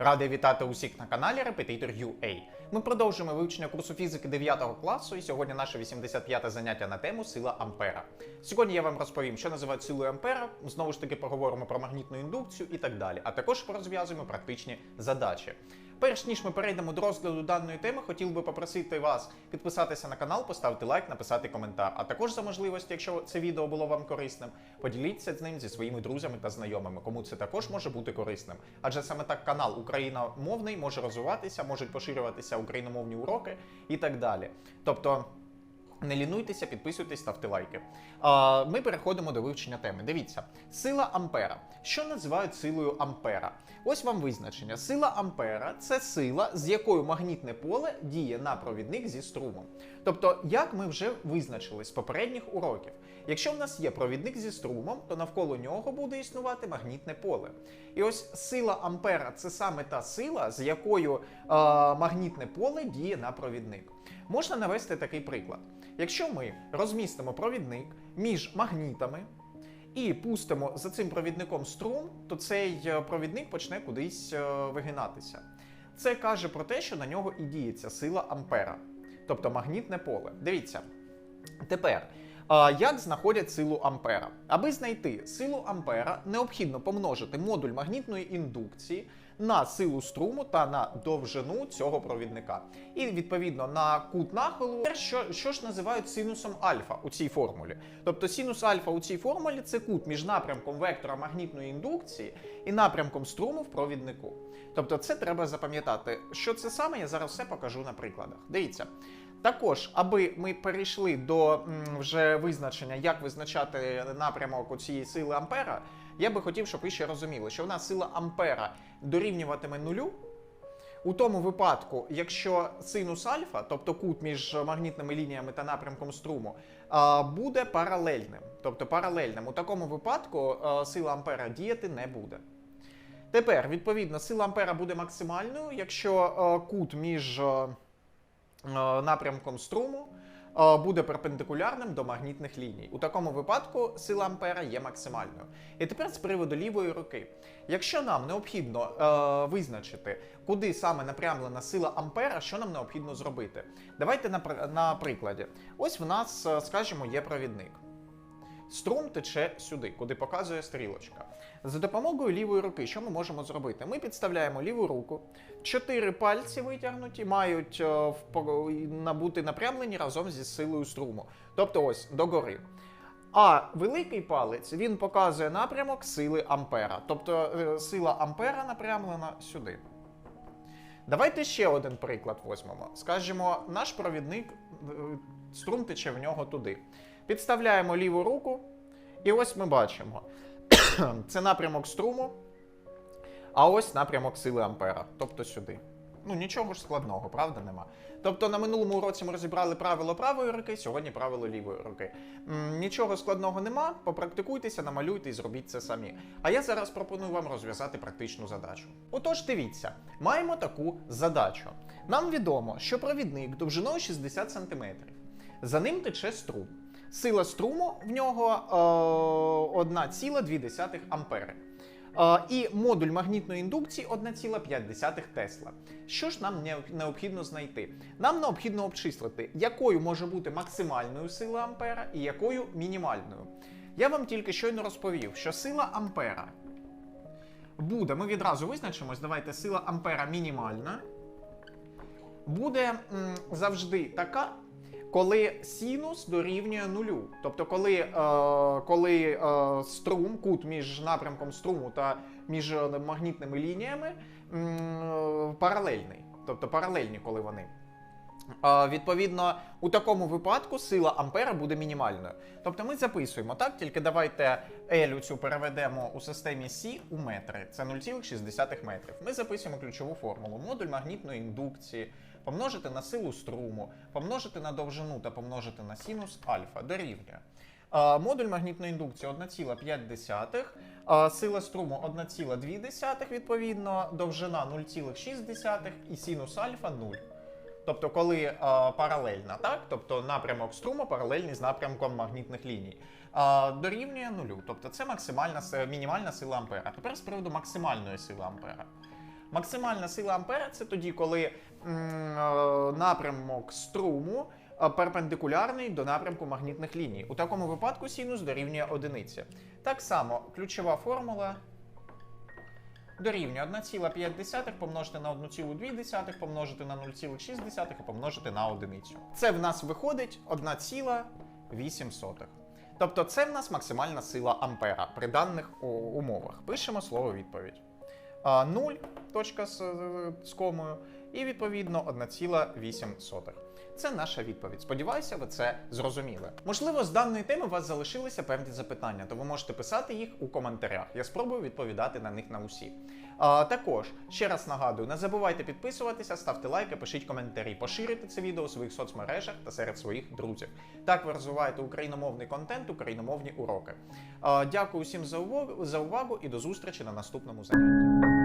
Радий вітати усіх на каналі Репетитор UA. Ми продовжуємо вивчення курсу фізики 9 класу, і сьогодні наше 85 заняття на тему сила Ампера. Сьогодні я вам розповім, що називають силою Ампера. Знову ж таки, поговоримо про магнітну індукцію і так далі. А також порозв'язуємо практичні задачі. Перш ніж ми перейдемо до розгляду даної теми, хотів би попросити вас підписатися на канал, поставити лайк, написати коментар. А також за можливості, якщо це відео було вам корисним, поділіться з ним зі своїми друзями та знайомими, кому це також може бути корисним. Адже саме так канал україномовний може розвиватися, можуть поширюватися україномовні уроки і так далі. Тобто. Не лінуйтеся, підписуйтесь, ставте лайки. А, ми переходимо до вивчення теми. Дивіться, сила Ампера. Що називають силою Ампера? Ось вам визначення. Сила Ампера це сила, з якою магнітне поле діє на провідник зі струмом. Тобто, як ми вже визначили з попередніх уроків, якщо в нас є провідник зі струмом, то навколо нього буде існувати магнітне поле. І ось сила Ампера це саме та сила, з якою е, магнітне поле діє на провідник. Можна навести такий приклад. Якщо ми розмістимо провідник між магнітами і пустимо за цим провідником струм, то цей е, провідник почне кудись е, вигинатися. Це каже про те, що на нього і діється сила Ампера, тобто магнітне поле. Дивіться. Тепер, як знаходять силу Ампера? Аби знайти силу Ампера, необхідно помножити модуль магнітної індукції на силу струму та на довжину цього провідника. І відповідно на кут нахилу, що, що ж називають синусом альфа у цій формулі. Тобто синус альфа у цій формулі це кут між напрямком вектора магнітної індукції і напрямком струму в провіднику. Тобто, це треба запам'ятати. Що це саме, я зараз все покажу на прикладах. Дивіться. Також, аби ми перейшли до вже визначення, як визначати напрямок у цієї сили Ампера, я би хотів, щоб ви ще розуміли, що в нас сила Ампера дорівнюватиме нулю. У тому випадку, якщо синус альфа, тобто кут між магнітними лініями та напрямком струму, буде паралельним. Тобто паралельним. У такому випадку сила Ампера діяти не буде. Тепер, відповідно, сила Ампера буде максимальною, якщо кут між напрямком струму буде перпендикулярним до магнітних ліній. У такому випадку сила Ампера є максимальною. І тепер з приводу лівої руки. Якщо нам необхідно е, визначити, куди саме напрямлена сила Ампера, що нам необхідно зробити? Давайте на, на прикладі. Ось в нас, е, скажімо, є провідник. Струм тече сюди, куди показує стрілочка. За допомогою лівої руки, що ми можемо зробити? Ми підставляємо ліву руку, чотири пальці витягнуті, мають е, набути напрямлені разом зі силою струму. Тобто ось догори. А великий палець він показує напрямок сили Ампера. Тобто е, сила Ампера напрямлена сюди. Давайте ще один приклад візьмемо. Скажімо, наш провідник, е, струм тече в нього туди. Підставляємо ліву руку, і ось ми бачимо. Це напрямок струму, а ось напрямок сили Ампера, тобто сюди. Ну, нічого ж складного, правда, нема. Тобто на минулому уроці ми розібрали правило правої руки, сьогодні правило лівої руки. М, Нічого складного нема, попрактикуйтеся, намалюйте і зробіть це самі. А я зараз пропоную вам розв'язати практичну задачу. Отож, дивіться, маємо таку задачу. Нам відомо, що провідник довжиною 60 см. За ним тече струм. Сила струму в нього е, 1,2 ампери. Е, і модуль магнітної індукції 1,5 Тесла. Що ж нам необхідно знайти? Нам необхідно обчислити, якою може бути максимальною сила Ампера і якою мінімальною. Я вам тільки щойно розповів, що сила Ампера буде, ми відразу визначимось, давайте сила Ампера мінімальна буде завжди така, коли синус дорівнює нулю. Тобто, коли, е, коли е, струм, кут між напрямком струму та між е, магнітними лініями м, паралельний. Тобто паралельні, коли вони. Відповідно, у такому випадку сила Ампера буде мінімальною. Тобто ми записуємо так, тільки давайте L цю переведемо у системі С у метри. Це 0,6 метрів. Ми записуємо ключову формулу. Модуль магнітної індукції помножити на силу струму, помножити на довжину та помножити на синус альфа дорівнює. Модуль магнітної індукції 1,5, е, сила струму 1,2, відповідно, довжина 0,6 і синус альфа 0. Тобто, коли е, паралельна, так? Тобто напрямок струму паралельний з напрямком магнітних ліній. Е, дорівнює нулю. Тобто це максимальна мінімальна сила Ампера. Тепер з приводу максимальної сили Ампера. Максимальна сила ампера це тоді, коли е, напрямок струму е, перпендикулярний до напрямку магнітних ліній. У такому випадку синус дорівнює одиниці. Так само ключова формула дорівнює 1,5 помножити на 1,2 помножити на 0,6 і помножити на одиницю. Це в нас виходить 1,8. Тобто це в нас максимальна сила ампера при даних умовах. Пишемо слово відповідь. 0, точка з, з комою, і відповідно 1,8. Це наша відповідь. Сподіваюся, ви це зрозуміли. Можливо, з даної теми у вас залишилися певні запитання, то ви можете писати їх у коментарях. Я спробую відповідати на них на усі. А, також ще раз нагадую, не забувайте підписуватися, ставте лайки, пишіть коментарі, поширюйте це відео у своїх соцмережах та серед своїх друзів. Так ви розвиваєте україномовний контент, україномовні уроки. А, дякую всім за увагу, за увагу і до зустрічі на наступному занятті.